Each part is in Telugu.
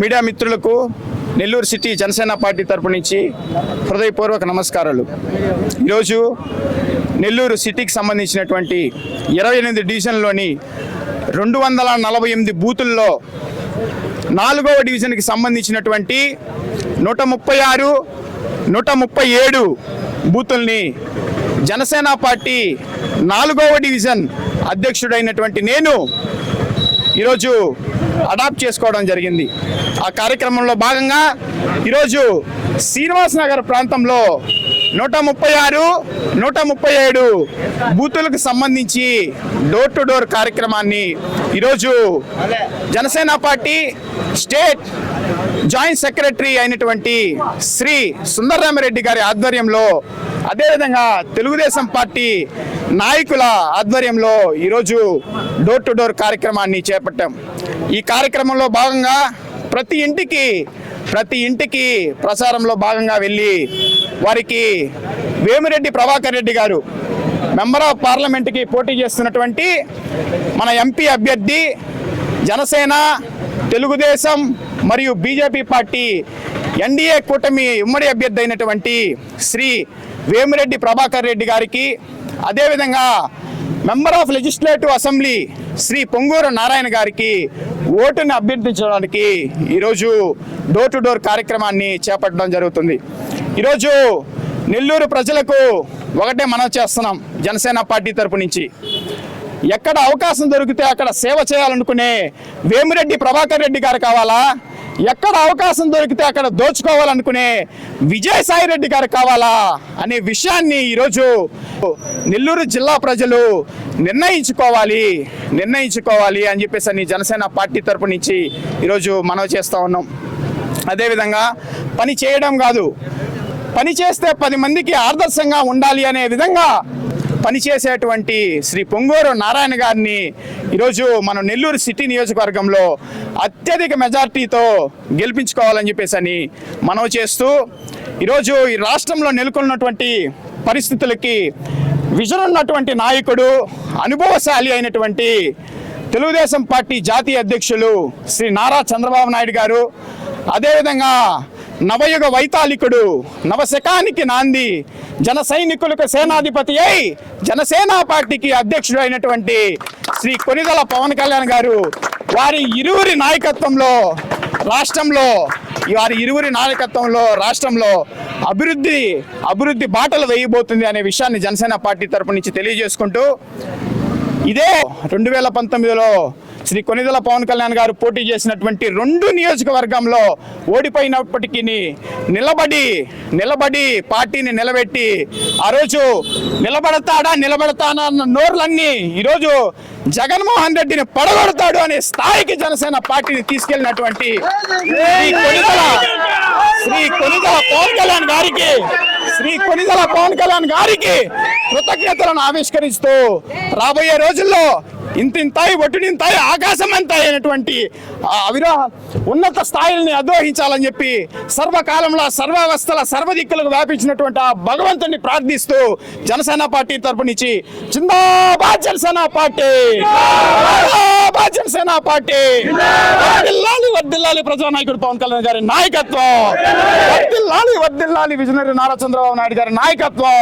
మీడియా మిత్రులకు నెల్లూరు సిటీ జనసేన పార్టీ తరపు నుంచి హృదయపూర్వక నమస్కారాలు. ఈరోజు నెల్లూరు సిటీకి సంబంధించినటువంటి ఇరవై ఎనిమిది డివిజన్లోని రెండు వందల నలభై ఎనిమిది బూతుల్లో నాలుగవ డివిజన్కి సంబంధించినటువంటి నూట ముప్పై ఆరు నూట ముప్పై ఏడు బూతుల్ని జనసేన పార్టీ నాలుగవ డివిజన్ అధ్యక్షుడైనటువంటి నేను ఈరోజు అడాప్ట్ చేసుకోవడం జరిగింది. ఆ కార్యక్రమంలో భాగంగా ఈరోజు శ్రీనివాస్ నగర్ ప్రాంతంలో నూట ముప్పై ఆరు నూట ముప్పై ఏడు బూతులకు సంబంధించి డోర్ టు డోర్ కార్యక్రమాన్ని ఈరోజు Janasena party state joint secretary అయినటువంటి శ్రీ సుందరరామరెడ్డి గారి ఆధ్వర్యంలో అదేవిధంగా తెలుగుదేశం పార్టీ నాయకుల ఆధ్వర్యంలో ఈరోజు డోర్ టు డోర్ కార్యక్రమాన్ని చేపట్టాం. ఈ కార్యక్రమంలో భాగంగా ప్రతి ఇంటికి ప్రతి ఇంటికి ప్రచారంలో భాగంగా వెళ్ళి వారికి వేమిరెడ్డి ప్రభాకర్ రెడ్డి గారు మెంబర్ ఆఫ్ పార్లమెంట్కి పోటీ చేస్తున్నటువంటి మన ఎంపీ అభ్యర్థి జనసేన తెలుగుదేశం మరియు బీజేపీ పార్టీ ఎన్డీఏ కూటమి ఉమ్మడి అభ్యర్థి అయినటువంటి శ్రీ వేమిరెడ్డి ప్రభాకర్ రెడ్డి గారికి అదేవిధంగా member of legislative assembly Shri Ponguru Narayana గారికి ఓటుని అభ్యర్థించడానికి ఈరోజు డోర్ టు డోర్ కార్యక్రమాన్ని చేపట్టడం జరుగుతుంది. ఈరోజు నెల్లూరు ప్రజలకు ఒకటే మనం చేస్తున్నాం జనసేన పార్టీ తరపు నుంచి. ఎక్కడ అవకాశం దొరికితే అక్కడ సేవ చేయాలనుకునే వేమిరెడ్డి ప్రభాకర్ రెడ్డి గారు కావాలా? ఎక్కడ అవకాశం దొరికితే అక్కడ దోచుకోవాలనుకునే విజయసాయి రెడ్డి గారు కావాలా అనే విషయాన్ని ఈరోజు నెల్లూరు జిల్లా ప్రజలు నిర్ణయించుకోవాలి నిర్ణయించుకోవాలి అని చెప్పేసి అని జనసేన పార్టీ తరపు నుంచి ఈరోజు మనవి చేస్తూ ఉన్నాం. అదేవిధంగా పని చేయడం కాదు పని చేస్తే పది మందికి ఆదర్శంగా ఉండాలి అనే విధంగా పనిచేసేటువంటి శ్రీ పొంగూరు నారాయణ గారిని ఈరోజు మనం నెల్లూరు సిటీ నియోజకవర్గంలో అత్యధిక మెజార్టీతో గెలిపించుకోవాలని చెప్పేసి అని మనవి చేస్తూ ఈరోజు ఈ రాష్ట్రంలో నెలకొన్నటువంటి పరిస్థితులకి విజన్ ఉన్నటువంటి నాయకుడు అనుభవశాలి అయినటువంటి తెలుగుదేశం పార్టీ జాతీయ అధ్యక్షులు శ్రీ నారా చంద్రబాబు నాయుడు గారు అదేవిధంగా నవయుగ వైతాళికుడు నవశకానికి నాంది జన సైనికులకు సేనాధిపతి అయి జనసేన పార్టీకి అధ్యక్షుడు అయినటువంటి శ్రీ కొనిదల పవన్ కళ్యాణ్ గారు వారి ఇరువురి నాయకత్వంలో రాష్ట్రంలో వారి ఇరువురి నాయకత్వంలో రాష్ట్రంలో అభివృద్ధి అభివృద్ధి బాటలు వేయబోతుంది అనే విషయాన్ని జనసేన పార్టీ తరపు నుంచి తెలియజేసుకుంటూ ఇదే రెండు వేల పంతొమ్మిదిలో శ్రీ కొనిదల పవన్ కళ్యాణ్ గారు పోటీ చేసినటువంటి రెండు నియోజకవర్గంలో ఓడిపోయినప్పటికీ నిలబడి నిలబడి పార్టీని నిలబెట్టి ఆ రోజు నిలబడతాడా నిలబడతానా అన్న నోర్లన్నీ ఈరోజు జగన్మోహన్ రెడ్డిని పడగొడతాడు అనే స్థాయికి జనసేన పార్టీని తీసుకెళ్ళినటువంటి కొనిదల శ్రీ కొనిదల పవన్ కళ్యాణ్ గారికి శ్రీ కొనిదల పవన్ కళ్యాణ్ గారికి కృతజ్ఞతలను ఆవిష్కరిస్తూ రాబోయే రోజుల్లో ఇంతింతాయి ఒట్టినింతాయి ఆకాశం అంతాయి అయినటువంటి ఆ ఉన్నత స్థాయిల్ని అద్రోహించాలని చెప్పి సర్వకాలంలో సర్వావస్థల సర్వదిక్కులకు వ్యాపించినటువంటి ఆ భగవంతుని ప్రార్థిస్తూ జనసేన పార్టీ తరపు నుంచి జిందాబాద్ జనసేన పార్టీ! జనసేన పార్టీ! వర్దిల్లాలి వర్దిల్లాలి ప్రజానాయకుడు పవన్ కళ్యాణ్ గారి నాయకత్వం! వర్దిల్లాలి వర్దిల్లాలి విజనరీ నారా చంద్రబాబు నాయుడు గారి నాయకత్వం!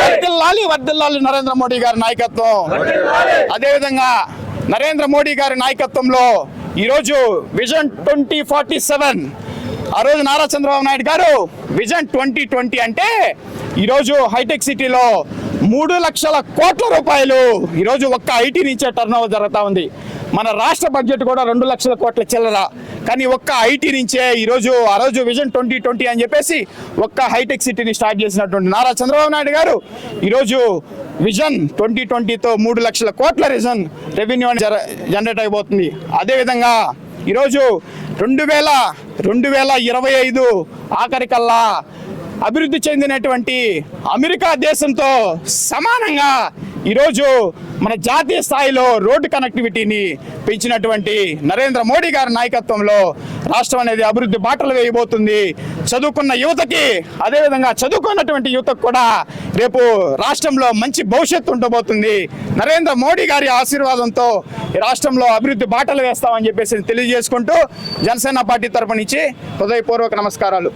వర్దిల్లాలి వర్దిల్లాలి నరేంద్ర మోడీ గారి నాయకత్వం! అదేవిధంగా నరేంద్ర మోడీ గారి నాయకత్వంలో ఈరోజు విజన్ ట్వంటీ ఫార్టీ సెవెన్. ఆ రోజు నారా చంద్రబాబు నాయుడు గారు విజన్ ట్వంటీ ట్వంటీ అంటే ఈరోజు హైటెక్ సిటీలో మూడు లక్షల కోట్ల రూపాయలు ఈరోజు ఒక్క ఐటీ నుంచే టర్న్ ఓవర్ జరుగుతూ ఉంది. మన రాష్ట్ర బడ్జెట్ కూడా రెండు లక్షల కోట్ల చిల్లర. కానీ ఒక్క ఐటీ నుంచే ఈరోజు ఆ రోజు విజన్ ట్వంటీ ట్వంటీ అని చెప్పేసి ఒక్క హైటెక్ సిటీని స్టార్ట్ చేసినటువంటి నారా చంద్రబాబు నాయుడు గారు ఈరోజు విజన్ ట్వంటీ ట్వంటీతో మూడు లక్షల కోట్ల రిజన్ రెవెన్యూ జనరేట్ అయిపోతుంది. అదేవిధంగా ఈరోజు రెండు వేల రెండు వేల ఇరవై ఐదు ఆఖరికల్లా అభివృద్ధి చెందినటువంటి అమెరికా దేశంతో సమానంగా ఈరోజు మన జాతీయ స్థాయిలో రోడ్డు కనెక్టివిటీని పెంచినటువంటి నరేంద్ర మోడీ గారి నాయకత్వంలో రాష్ట్రం అనేది అభివృద్ధి బాటలు వేయబోతుంది. చదువుకున్న యువతకి అదేవిధంగా చదువుకున్నటువంటి యువతకు కూడా రేపు రాష్ట్రంలో మంచి భవిష్యత్తు ఉండబోతుంది. నరేంద్ర మోడీ గారి ఆశీర్వాదంతో ఈ రాష్ట్రంలో అభివృద్ధి బాటలు వేస్తామని చెప్పేసి తెలియజేసుకుంటూ జనసేన పార్టీ తరపు నుంచి హృదయపూర్వక నమస్కారాలు.